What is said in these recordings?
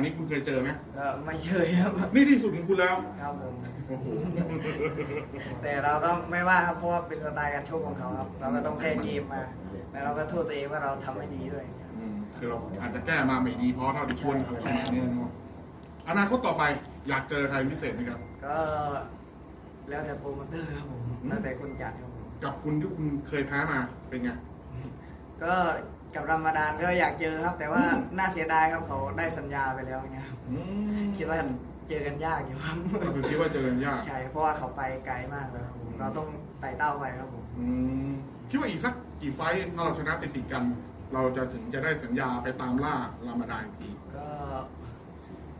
ดนี้คุณเคยเจอไหมก็ไม่เคยครับ นี่ที่สุดของคุณแล้ว ครับผม โอ้โห แต่เราต้องไม่ว่าครับเพราะว่าเป็นสไตล์การชกของเขาครับ เราก็ต้องแก้เกมมา แล้วเราก็โทษตัวเองว่าเราทำไม่ดีด้วย อืมคือเราอาจจะแก้มาไม่ดีเพราะเท่าที่ควรอะไรประมาณนี้เนาะอนาคตต่อไปอยากเจอใครพิเศษไหมครับ ก็แล้วแต่โปรโมเตอร์ครับผมอืมแล้วแต่คนจัดครับผมกับคุณที่คุณเคยแพ้มาเป็นไง ก็ กับรามดานก็อยากเจอครับ แต่ว่าอืมน่าเสียดายครับเขาได้สัญญาไปแล้วเงี้ยครับอืมคิดว่าเจอกันยากอยู่ครับก็คือคิดว่าเจอกันยากใช่เพราะว่าเขาไปไกลมากแล้วครับผมเราต้องไต่เต้าไปครับผมอืมคิดว่าอีกสักกี่ไฟท์ถ้าเราชนะติดติดๆกัน เราจะถึงจะได้สัญญาไปตามล่ารามาดานอีกทีก็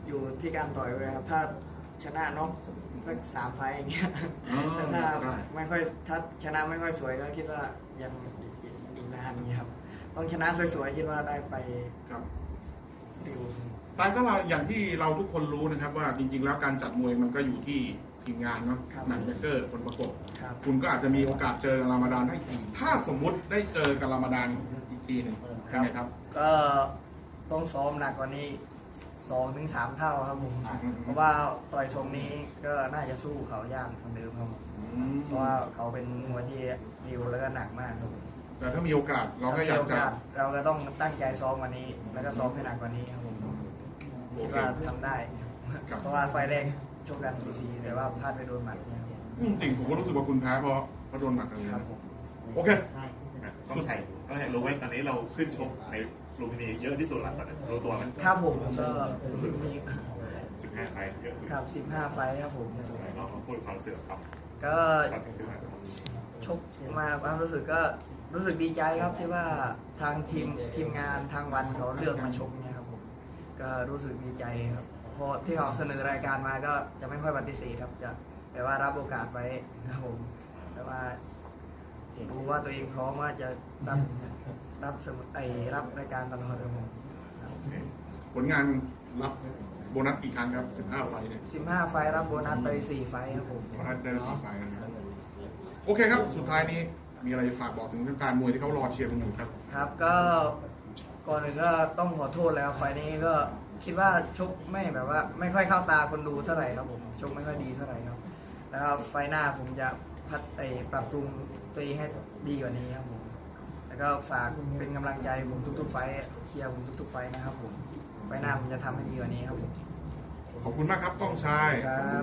อยู่ที่การต่อยเลยครับ ถ้าชนะน็อกสักสามไฟล์อย่างเงี้ยอ๋อแต่ถ้าได้ ไม่ค่อยถ้าชนะไม่ค่อยสวยก็คิดว่ายังอีกนานอย่างเงี้ยครับ ต้องชนะสวยๆคิดว่าได้ไปครับดิวตายก็เราอย่างที่เราทุกคนรู้นะครับว่าจริง ๆ แล้วการจัดมวยมันก็อยู่ที่ทีมงานเนาะหนังเกอร์คนประกบครับคุณก็อาจจะมีโอกาสเจอกับรามาดานได้อีกถ้าสมมุติได้เจอกับรามาดานอีกทีหนึ่งยังไงครับ ก็ต้องซ้อมหนักกว่านี้สองถึงสามเท่าครับผมอืมเพราะว่าต่อยทรงนี้ก็น่าจะสู้เขายากเหมือนเดิมครับผมอืมเพราะว่าเขาเป็นมวยที่ดิวแล้วก็หนักมากครับผม แต่ถ้ามีโอกาสเราก็อยากจะ เราก็ต้องตั้งใจซ้อมวันนี้ แล้วก็ซ้อมให้หนักกว่านี้ครับผมโอคิดเคว่าทำได้ครับเพราะว่าไฟล์แรกชกกันสูสีแต่ว่าพลาดไปโดนหมัดเนี่ยครับอืมจริงผมก็รู้สึกว่าคุณแพ้เพราะเพราะโดนหมัดอะไรครับนะผมโอเคต้องใช่ต้องใช่รู้ไว้ตอนนี้เราขึ้นชกในลุมพินีเยอะที่สุดแล้วตอนนี้รู้ตัวไหมครับผมก็มีสิบห้าไฟเยอะสุดครับ15ไฟล์ครับผมลองลองพูดความรู้สึกครับ ก็ชกมาความรู้สึกก็รู้สึกดีใจครับที่ว่าทางทีมทีมงานทางวันเขาเลือกมาชกเนี่ยครับผมก็รู้สึกดีใจครับเพราะที่เขาเสนอรายการมาก็จะไม่ค่อยปฏิเสธครับจะแต่ว่ารับโอกาสไว้ครับผมแต่ว่าดูว่าตัวเองพร้อมว่าจะรับรับสมไอรับรายการตลอดครับผม ผลงานรับโบนัสกี่ครั้งครับ 15 ไฟล์เนี่ยสิบห้าไฟล์รับโบนัสไปสี่ไฟล์ครับผม โบนัสได้สี่ไฟล์นะครับโอเคครับ สุดท้ายนี้มีอะไรฝากบอกถึงแฟนๆมวยที่เขารอเชียร์กันอยู่ครับ ครับก็ก่อนอื่นก็ต้องขอโทษแล้วไฟล์นี้ก็คิดว่าชกไม่แบบว่า ไม่ค่อยเข้าตาคนดูเท่าไหร่ครับผมชกไม่ค่อยดีเท่าไหร่ครับ แล้วก็ไฟล์หน้าผมจะพัฒไอปรับปรุงตัวเองให้ดีกว่านี้ครับผมแล้วก็ฝากเป็นกำลังใจผมทุกๆไฟล์เชียร์ผมทุกๆไฟล์นะครับผม ไฟล์หน้าผมจะทำให้ดีกว่านี้ครับผมขอบคุณมากครับกล้องชาย ครับ